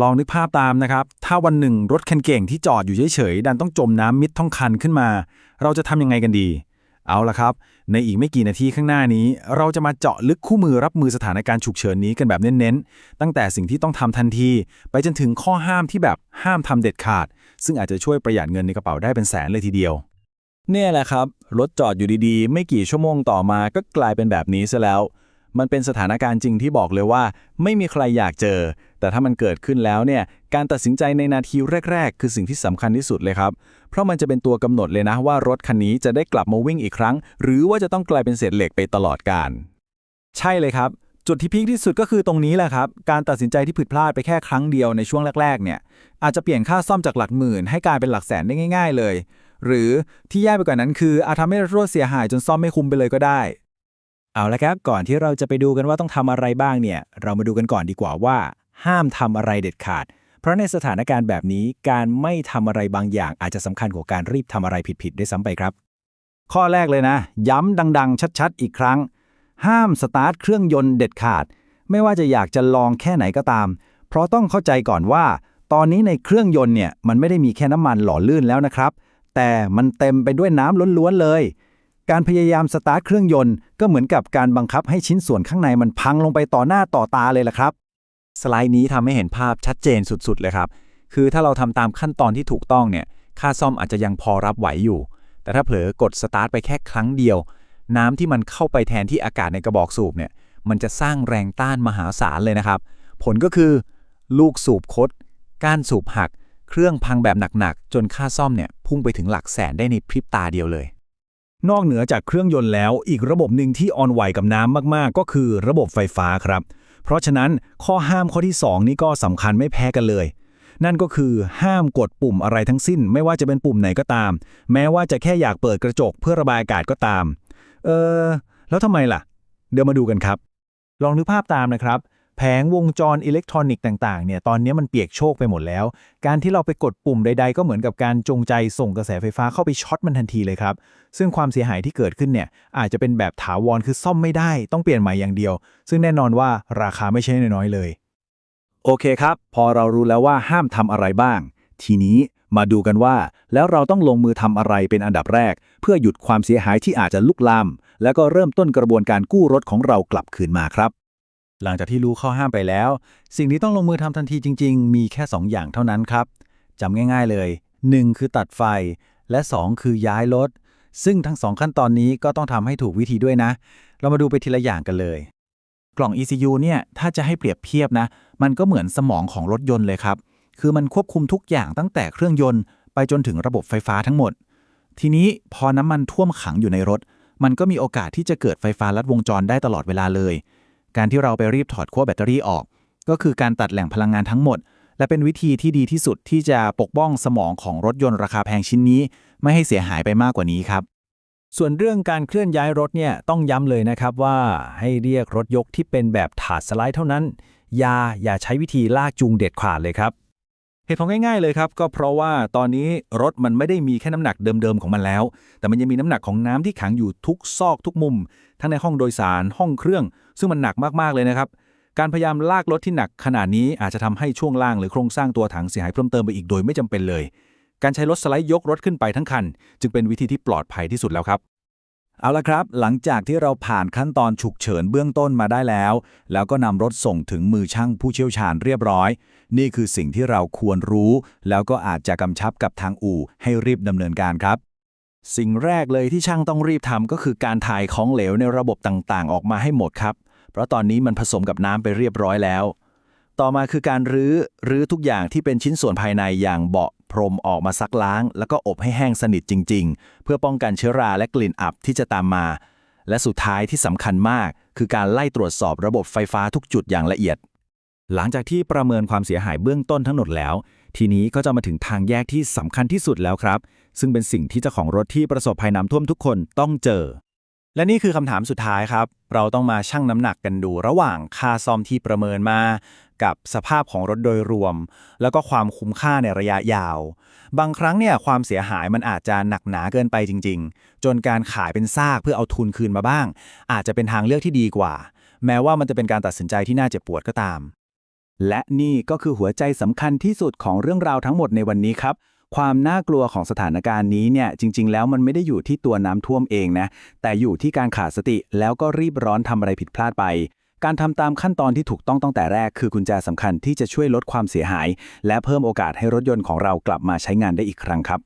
ลองนึกภาพตามนะครับ ถ้าวันหนึ่งรถคันเก่งที่จอดอยู่เฉยๆ ดันต้องจมน้ำมิดท้องคันขึ้นมา เราจะทำยังไงกันดี เอาละครับ ในอีกไม่กี่นาทีข้างหน้านี้ เราจะมาเจาะลึกคู่มือรับมือสถานการณ์ฉุกเฉินนี้กันแบบเน้นๆ ตั้งแต่สิ่งที่ต้องทำทันที ไปจนถึงข้อห้ามที่แบบห้ามทำเด็ดขาด ซึ่งอาจจะช่วยประหยัดเงินในกระเป๋าได้เป็นแสนเลยทีเดียว เนี่ยแหละครับ รถจอดอยู่ดีๆ ไม่กี่ชั่วโมงต่อมาก็กลายเป็นแบบนี้ซะแล้ว มันเป็นสถานการณ์จริงที่บอกเลยว่า ไม่มีใครอยากเจอ แต่ถ้ามันเกิดขึ้นแล้วเนี่ย การตัดสินใจในนาทีแรก ๆ คือสิ่งที่สำคัญที่สุดเลยครับ เพราะมันจะเป็นตัวกำหนดเลยนะว่ารถคันนี้จะได้กลับมาวิ่งอีกครั้ง หรือว่าจะต้องกลายเป็นเศษเหล็กไปตลอดกาล ใช่เลยครับ จุดที่พีคที่สุดก็คือตรงนี้แหละครับ การตัดสินใจที่ผิดพลาดไปแค่ครั้งเดียวในช่วงแรก ๆ เนี่ย อาจจะเปลี่ยนค่าซ่อมจากหลักหมื่น ให้กลายเป็นหลักแสนได้ง่าย ๆ เลย หรือที่แย่ไปกว่านั้นคืออาจทำให้รถเสียหายจนซ่อมไม่คุ้มไปเลยก็ได้ เอาละครับ ก่อนที่เราจะไปดูกันว่าต้องทำอะไรบ้างเนี่ย เรามาดูกันก่อนดีกว่าว่า ห้ามทำอะไรเด็ดขาด เพราะในสถานการณ์แบบนี้การไม่ทำอะไรบางอย่างอาจจะสำคัญกว่าการรีบทำอะไรผิดๆด้ซ้ำไปครับ ข้อแรกเลยนะ ย้ำดัง ๆ ชัด ๆ อีกครั้ง ห้ามสตาร์ทเครื่องยนต์เด็ดขาด ไม่ว่าจะอยากจะลองแค่ไหนก็ตาม เพราะต้องเข้าใจก่อนว่า ตอนนี้ในเครื่องยนต์เนี่ยมันไม่ได้มีแค่น้ำมันหล่อลื่นแล้วนะครับ แต่มันเต็มไปด้วยน้ำล้วนๆเลย การพยายามสตาร์ทเครื่องยนต์ก็เหมือนกับการบังคับให้ชิ้นส่วนข้างในมันพังลงไปต่อหน้าต่อตาเลยล่ะครับ สไลด์นี้ทำให้เห็นภาพชัดเจนสุดๆเลยครับ คือถ้าเราทำตามขั้นตอนที่ถูกต้องเนี่ย ค่าซ่อมอาจจะยังพอรับไหวอยู่ แต่ถ้าเผลอกดสตาร์ทไปแค่ครั้งเดียว น้ำที่มันเข้าไปแทนที่อากาศในกระบอกสูบเนี่ย มันจะสร้างแรงต้านมหาศาลเลยนะครับ ผลก็คือ ลูกสูบคด ก้านสูบหัก เครื่องพังแบบหนักๆ จนค่าซ่อมเนี่ยพุ่งไปถึงหลักแสนได้ในพริบตาเดียวเลย นอกเหนือจากเครื่องยนต์แล้ว อีกระบบหนึ่งที่อ่อนไหวกับน้ำมากๆ ก็คือระบบไฟฟ้าครับ เพราะฉะนั้นข้อห้ามข้อที่ 2 นี้ก็สำคัญไม่แพ้กันเลย นั่นก็คือห้ามกดปุ่มอะไรทั้งสิ้น ไม่ว่าจะเป็นปุ่มไหนก็ตาม แม้ว่าจะแค่อยากเปิดกระจกเพื่อระบายอากาศก็ตาม เออแล้วทำไมล่ะ เดี๋ยวมาดูกันครับ ลองนึกภาพตามนะครับ แผงวงจรอิเล็กทรอนิกส์ต่างๆ เนี่ยตอนนี้มันเปียกโชกไปหมดแล้ว การที่เราไปกดปุ่มใด ๆ ก็เหมือนกับการจงใจส่งกระแสไฟฟ้าเข้าไปช็อตมันทันทีเลยครับ ซึ่งความเสียหายที่เกิดขึ้นเนี่ยอาจจะเป็นแบบถาวรคือซ่อมไม่ได้ต้องเปลี่ยนใหม่อย่างเดียว ซึ่งแน่นอนว่าราคาไม่ใช่น้อยๆเลย โอเคครับ พอเรารู้แล้วว่าห้ามทำอะไรบ้าง ทีนี้มาดูกันว่า แล้วเราต้องลงมือทำอะไรเป็นอันดับแรก เพื่อหยุดความเสียหายที่อาจจะลุกลาม แล้วก็เริ่มต้นกระบวนการกู้รถของเรากลับคืนมาครับ หลังจากที่รู้ข้อห้ามไปแล้ว สิ่งที่ต้องลงมือทำทันทีจริง ๆ มีแค่ 2 อย่างเท่านั้นครับจำง่าย ๆเลย 1 คือตัดไฟ และ 2 คือย้ายรถ ซึ่งทั้ง 2 ขั้นตอนนี้ก็ต้องทำให้ถูกวิธีด้วยนะ เรามาดูไปทีละอย่างกันเลย กล่อง ECU เนี่ยถ้าจะให้เปรียบเทียบนะ มันก็เหมือนสมองของรถยนต์เลยครับ คือมันควบคุมทุกอย่างตั้งแต่เครื่องยนต์ ไปจนถึงระบบไฟฟ้าทั้งหมด ทีนี้พอน้ำมันท่วมขังอยู่ในรถ มันก็มีโอกาสที่จะเกิดไฟฟ้าลัดวงจรได้ตลอดเวลาเลย การที่เราไปรีบถอดขั้วแบตเตอรี่ออก ก็คือการตัดแหล่งพลังงานทั้งหมด และเป็นวิธีที่ดีที่สุดที่จะปกป้องสมองของรถยนต์ราคาแพงชิ้นนี้ ไม่ให้เสียหายไปมากกว่านี้ครับ ส่วนเรื่องการเคลื่อนย้ายรถเนี่ยต้องย้ำเลยนะครับว่าให้เรียกรถยกที่เป็นแบบถาดสไลด์เท่านั้น อย่าอย่าใช้วิธีลากจูงเด็ดขาดเลยครับ เหตุผลง่ายๆเลยครับ ก็เพราะว่าตอนนี้รถมันไม่ได้มีแค่น้ำหนักเดิมๆของมันแล้ว แต่มันยังมีน้ำหนักของน้ำที่ขังอยู่ทุกซอกทุกมุม ทั้งในห้องโดยสารห้องเครื่อง ซึ่งมันหนักมากๆเลยนะครับ การพยายามลากรถที่หนักขนาดนี้อาจจะทำให้ช่วงล่างหรือโครงสร้างตัวถังเสียหายเพิ่มเติมไปอีกโดยไม่จำเป็นเลย การใช้รถสไลด์ยกรถขึ้นไปทั้งคัน จึงเป็นวิธีที่ปลอดภัยที่สุดแล้วครับ เอาละครับ หลังจากที่เราผ่านขั้นตอนฉุกเฉินเบื้องต้นมาได้แล้ว แล้วก็นำรถส่งถึงมือช่างผู้เชี่ยวชาญเรียบร้อย นี่คือสิ่งที่เราควรรู้ แล้วก็อาจจะกำชับกับทางอู่ให้รีบดำเนินการครับ สิ่งแรกเลยที่ช่างต้องรีบทำก็คือการถ่ายของเหลวในระบบต่างๆ ออกมาให้หมดครับ เพราะตอนนี้มันผสมกับน้ำไปเรียบร้อยแล้ว ต่อมาคือการรื้อรื้อทุกอย่างที่เป็นชิ้นส่วนภายในอย่างเบาะ พรมออกมาซักล้าง แล้วก็อบให้แห้งสนิทจริง ๆ เพื่อป้องกันเชื้อราและกลิ่นอับที่จะตามมา และสุดท้ายที่สำคัญมาก คือการไล่ตรวจสอบระบบไฟฟ้าทุกจุดอย่างละเอียด หลังจากที่ประเมินความเสียหายเบื้องต้นทั้งหมดแล้ว ทีนี้ก็จะมาถึงทางแยกที่สำคัญที่สุดแล้วครับ ซึ่งเป็นสิ่งที่เจ้าของรถที่ประสบภัยน้ำท่วมทุกคนต้องเจอ และนี่คือคำถามสุดท้ายครับ เราต้องมาชั่งน้ำหนักกันดูระหว่างค่าซ่อมที่ประเมินมา กับสภาพของรถโดยรวม แล้วก็ความคุ้มค่าในระยะยาว บางครั้งเนี่ยความเสียหายมันอาจจะหนักหนาเกินไปจริง ๆ จนการขายเป็นซากเพื่อเอาทุนคืนมาบ้าง อาจจะเป็นทางเลือกที่ดีกว่า แม้ว่ามันจะเป็นการตัดสินใจที่น่าเจ็บปวดก็ตาม และนี่ก็คือหัวใจสำคัญที่สุดของเรื่องราวทั้งหมดในวันนี้ครับ ความน่ากลัวของสถานการณ์นี้เนี่ยจริง ๆ แล้วมันไม่ได้อยู่ที่ตัวน้ำท่วมเองนะ แต่อยู่ที่การขาดสติแล้วก็รีบร้อนทำอะไรผิดพลาดไป การทำตามขั้นตอนที่ถูกต้องตั้งแต่แรก คือกุญแจสำคัญที่จะช่วยลดความเสียหาย และเพิ่มโอกาสให้รถยนต์ของเรากลับมาใช้งานได้อีกครั้งครับ